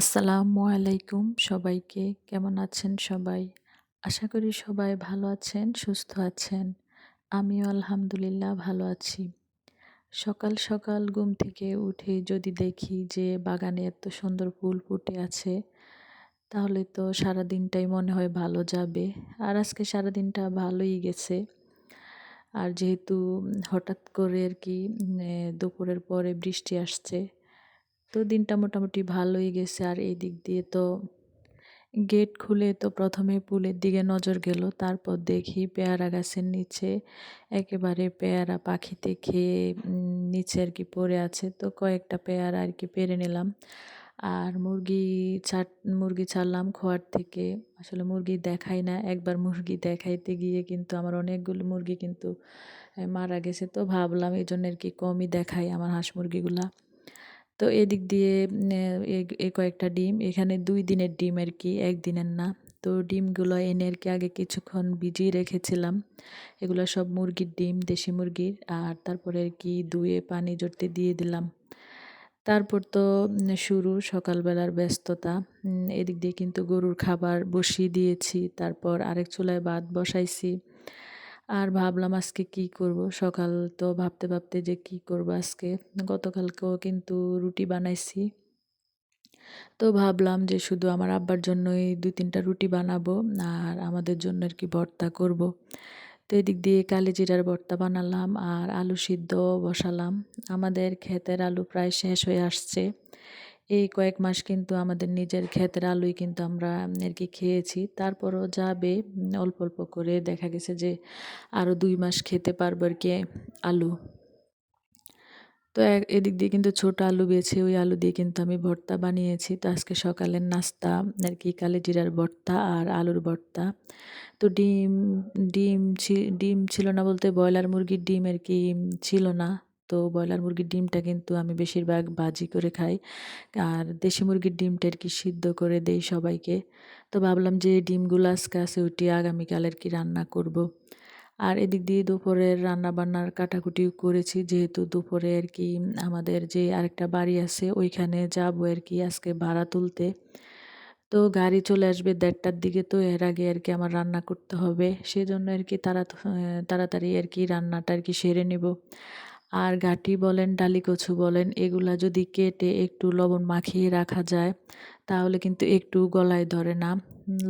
আসসালামু আলাইকুম সবাইকে। কেমন আছেন সবাই? আশা করি সবাই ভালো আছেন, সুস্থ আছেন। আমিও আলহামদুলিল্লাহ ভালো আছি। সকাল সকাল ঘুম থেকে উঠে যদি দেখি যে বাগানে এত সুন্দর ফুল ফুটে আছে, তাহলে তো সারা দিনটাই মনে হয় ভালো যাবে। আর আজকে সারা দিনটা ভালোই গেছে। আর যেহেতু হঠাৎ করে আর কি দুপুরের পরে বৃষ্টি আসছে তো দিনটা মোটামুটি ভালোই গেছে। আর এই দিক দিয়ে তো গেট খুলে তো প্রথমে পুলের দিকে নজর গেল, তারপর দেখি পেয়ারা গাছের নিচে একেবারে পেয়ারা পাখিতে খেয়ে নিচে আর কি পড়ে আছে। তো কয়েকটা পেয়ারা আর কি পেরে নিলাম। আর মুরগি ছাট, মুরগি ছাড়লাম খোয়ার থেকে। আসলে মুরগি দেখাই না, একবার মুরগি দেখাইতে গিয়ে কিন্তু আমার অনেকগুলো মুরগি কিন্তু মারা গেছে। তো ভাবলাম এই জন্য আর কি কমই দেখাই আমার হাঁস মুরগিগুলা। তো এদিক দিয়ে, এ কয়েকটা ডিম। এখানে দুই দিনের ডিম আর কি, একদিনের না। তো ডিমগুলো এনে আর কি আগে কিছুক্ষণ ভিজিয়ে রেখেছিলাম। এগুলো সব মুরগির ডিম, দেশি মুরগির। আর তারপরে আর কি ধুয়ে পানি জড়তে দিয়ে দিলাম। তারপর তো শুরু সকালবেলার ব্যস্ততা। এদিক দিয়ে কিন্তু গরুর খাবার বসিয়ে দিয়েছি। তারপর আরেক চুলায় ভাত বসাইছি। আর ভাবলাম আজকে কি করব? সকাল তো ভাবতে ভাবতে যে কি করব আজকে? গতকালকেও কিন্তু রুটি বানাইছি। তো ভাবলাম যে শুধু আমার আব্বার জন্যই দুই তিনটা রুটি বানাবো আর আমাদের জন্য আর কি ভর্তা করব। তো এদিক দিয়ে কালি জিরার ভর্তা বানালাম আর আলু সিদ্ধ বসালাম। আমাদের ক্ষেতের আলু প্রায় শেষ হয়ে আসছে। এই কয়েক মাস কিন্তু আমাদের নিজের ক্ষেতের আলুই কিন্তু আমরা আর কি খেয়েছি। তারপরও যাবে অল্প অল্প করে দেখা গেছে যে আরও দুই মাস খেতে পারব আর কি আলু। তো এদিক দিয়ে কিন্তু ছোট আলু বেছে, ওই আলু দিয়ে কিন্তু আমি ভর্তা বানিয়েছি। তো আজকে সকালের নাস্তা আর কি কালে জিরার ভর্তা আর আলুর ভর্তা। তো ডিম ডিম ডিম ছিল না বলতে ব্রয়লার মুরগির ডিম আর কি ছিল না। তো ব্রয়লার মুরগির ডিমটা কিন্তু আমি বেশিরভাগ ভাজি করে খাই। আর দেশি মুরগির ডিমটা আর কি সিদ্ধ করে দেই সবাইকে। তো ভাবলাম যে ডিমগুলো আজকে আছে ওইটি আগামীকাল আর কি রান্না করব। আর এদিক দিয়ে দুপুরের রান্না বান্নার কাটাকুটি করেছি। যেহেতু দুপুরে আর কি আমাদের যে আরেকটা বাড়ি আছে, ওইখানে যাব আর কি আজকে ভাড়া তুলতে। তো গাড়ি চলে আসবে দেড়টার দিকে, তো এর আগে আর কি আমার রান্না করতে হবে। সেজন্য আর কি তাড়াতাড়ি আর কি রান্নাটা আর কি সেরে নেব। আর গাটি বলেন ডালি কচু বলেন, এগুলা যদি কেটে একটু লবণ মাখিয়ে রাখা যায়, তাহলে কিন্তু একটু গলায় ধরে না।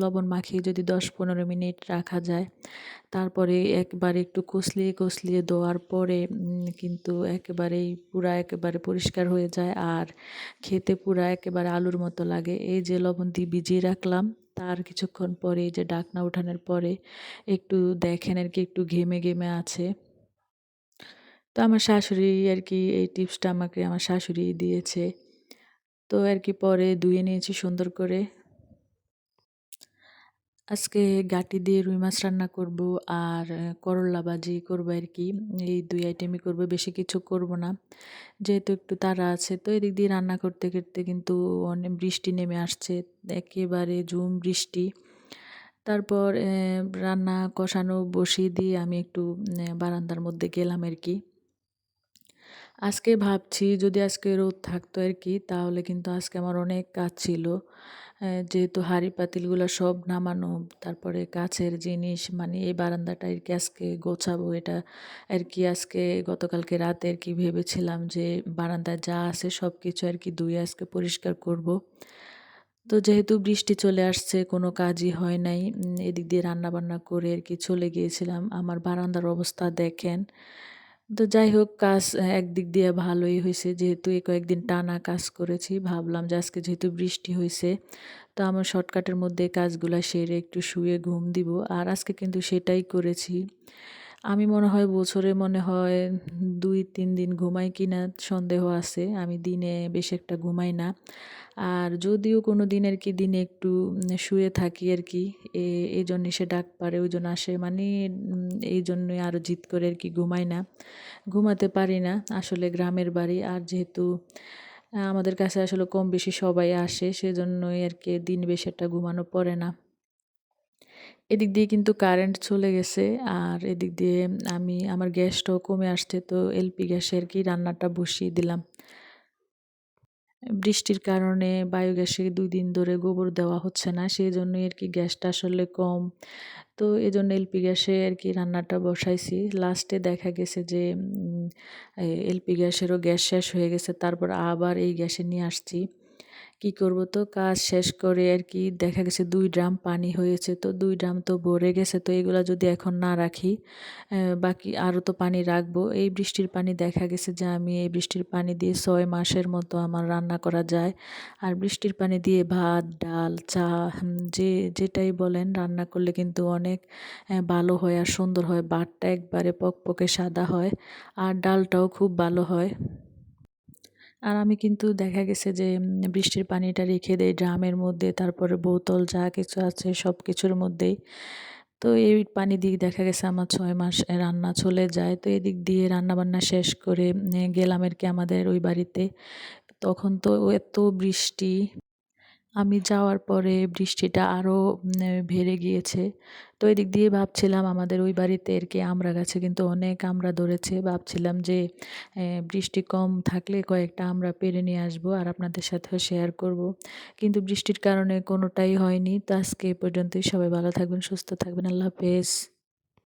লবণ মাখিয়ে যদি দশ পনেরো মিনিট রাখা যায়, তারপরে একবারে একটু কষলিয়ে কষলিয়ে দেওয়ার পরে কিন্তু একেবারেই পুরা একেবারে পরিষ্কার হয়ে যায়। আর খেতে পুরা একেবারে আলুর মতো লাগে। এই যে লবণ দিয়ে ভিজিয়ে রাখলাম, তার কিছুক্ষণ পরে যে ডাকনা উঠানোর পরে একটু দেখেন আর কি, একটু ঘেমে ঘেমে আছে। তো আমার শাশুড়ি আর কি এই টিপসটা আমাকে আমার শাশুড়ি দিয়েছে। তো আর কি পরে ধুয়ে নিয়েছি সুন্দর করে। আজকে গাটি দিয়ে রুই মাছ রান্না করব আর করল্লা ভাজি করব আর কি এই দুই আইটেমই করব, বেশি কিছু করব না। যেহেতু একটু তারা আছে, তো এদিক দিয়ে রান্না করতে করতে কিন্তু অনেক বৃষ্টি নেমে আসছে, একেবারে ঝুম বৃষ্টি। তারপর রান্না কষানো বসিয়ে দিয়ে আমি একটু বারান্দার মধ্যে গেলাম আর কি আজকে ভাবছি যদি আজকে রোদ থাকতো আর কি, তাহলে কিন্তু আজকে আমার অনেক কাজ ছিল যেহেতু হাঁড়ি পাতিলগুলো সব নামানো, তারপরে কাছের জিনিস মানে এই বারান্দাটা আর কি আজকে গোছাবো, এটা আর কি আজকে গতকালকে রাতে আর কি ভেবেছিলাম যে বারান্দায় যা আছে সব কিছু আর কি ধুয়ে আজকে পরিষ্কার করব। তো যেহেতু বৃষ্টি চলে আসছে, কোনো কাজই হয় নাই এদিক দিয়ে রান্না বান্না করে আর কি চলে গিয়েছিলাম আমার বারান্দার অবস্থা দেখেন তো যাই হোক, কাজ একদিক দিয়ে ভালোই হয়েছে। যেহেতু এই কয়েকদিন টানা কাজ করেছি, ভাবলাম যে আজকে যেহেতু বৃষ্টি হয়েছে, তো আমার শর্টকাটের মধ্যে কাজগুলো সেরে একটু শুয়ে ঘুম দিব। আর আজকে কিন্তু সেটাই করেছি। আমি মনে হয় বছরে মনে হয় দুই, তিন দিন ঘুমাই কিনা সন্দেহ আছে। আমি দিনে বেশ একটা ঘুমাই না। আর যদিও কোনো দিন আর কি দিনে একটু শুয়ে থাকি আর কি এই জন্য সে ডাক পারে ওই জন্য আসে। মানে এই জন্যই আরও জিত করে আর কি ঘুমাই না। ঘুমাতে পারি না আসলে গ্রামের বাড়ি। আর যেহেতু, আমাদের কাছে আসলে কম বেশি সবাই আসে, সেজন্যই আর কি দিন বেশ একটা ঘুমানো পড়ে না। এদিক দিয়ে কিন্তু কারেন্ট চলে গেছে। আর এদিক দিয়ে আমি, আমার গ্যাসটাও কমে আসছে, তো এলপি গ্যাসে আর কি রান্নাটা বসিয়ে দিলাম। বৃষ্টির কারণে বায়োগ্যাসে দুই দিন ধরে গোবর দেওয়া হচ্ছে না সেই জন্যই আর কি গ্যাসটা আসলে কম। তো এই জন্য এলপি গ্যাসে আর কি রান্নাটা বসাইছি। লাস্টে দেখা গেছে যে এলপি গ্যাসেরও গ্যাস শেষ হয়ে গেছে, তারপর আবার এই গ্যাসে নিয়ে আসছি। কি করব? তো কাজ শেষ করে আর কি দেখা গেছে দুই ড্রাম পানি হয়েছে। তো দুই ড্রাম তো ভরে গেছে। তো এগুলো যদি এখন না রাখি বাকি আরও তো পানি রাখব। এই বৃষ্টির পানি দেখা গেছে যে আমি এই বৃষ্টির পানি দিয়ে ছয় মাসের মতো আমার রান্না করা যায়। আর বৃষ্টির পানি দিয়ে ভাত, ডাল, চা যে, যেটাই বলেন রান্না করলে কিন্তু অনেক ভালো হয় আর সুন্দর হয়। ভাতটা একবারে পকপকে সাদা হয়। আর ডালটাও খুব ভালো হয়। আর আমি কিন্তু দেখা গেছে যে বৃষ্টির পানিটা রেখে দেই ড্রামের মধ্যে, তারপরে বোতল যা কিছু আছে সব কিছুর মধ্যেই। তো এই পানি দিক দেখা গেছে আমার ছয় মাস রান্না চলে যায়। তো এদিক দিয়ে রান্না বান্না শেষ করে গেলাম আর কি আমাদের ওই বাড়িতে। তখন তো এত বৃষ্টি। আমি যাওয়ার পরে বৃষ্টিটা আরও বেড়ে গিয়েছে। তো এদিক দিয়ে ভাবছিলাম আমাদের ওই বাড়িতে আর কি আমরা গাছে কিন্তু অনেক আমরা ধরেছে। ভাবছিলাম যে বৃষ্টি কম থাকলে কয়েকটা আমরা পেরে নিয়ে আসব আর আপনাদের সাথেও শেয়ার করব। কিন্তু বৃষ্টির কারণে কোনোটাই হয়নি। তো আজকে এ পর্যন্তই। সবাই ভালো থাকবেন, সুস্থ থাকবেন। আল্লাহ হাফেজ।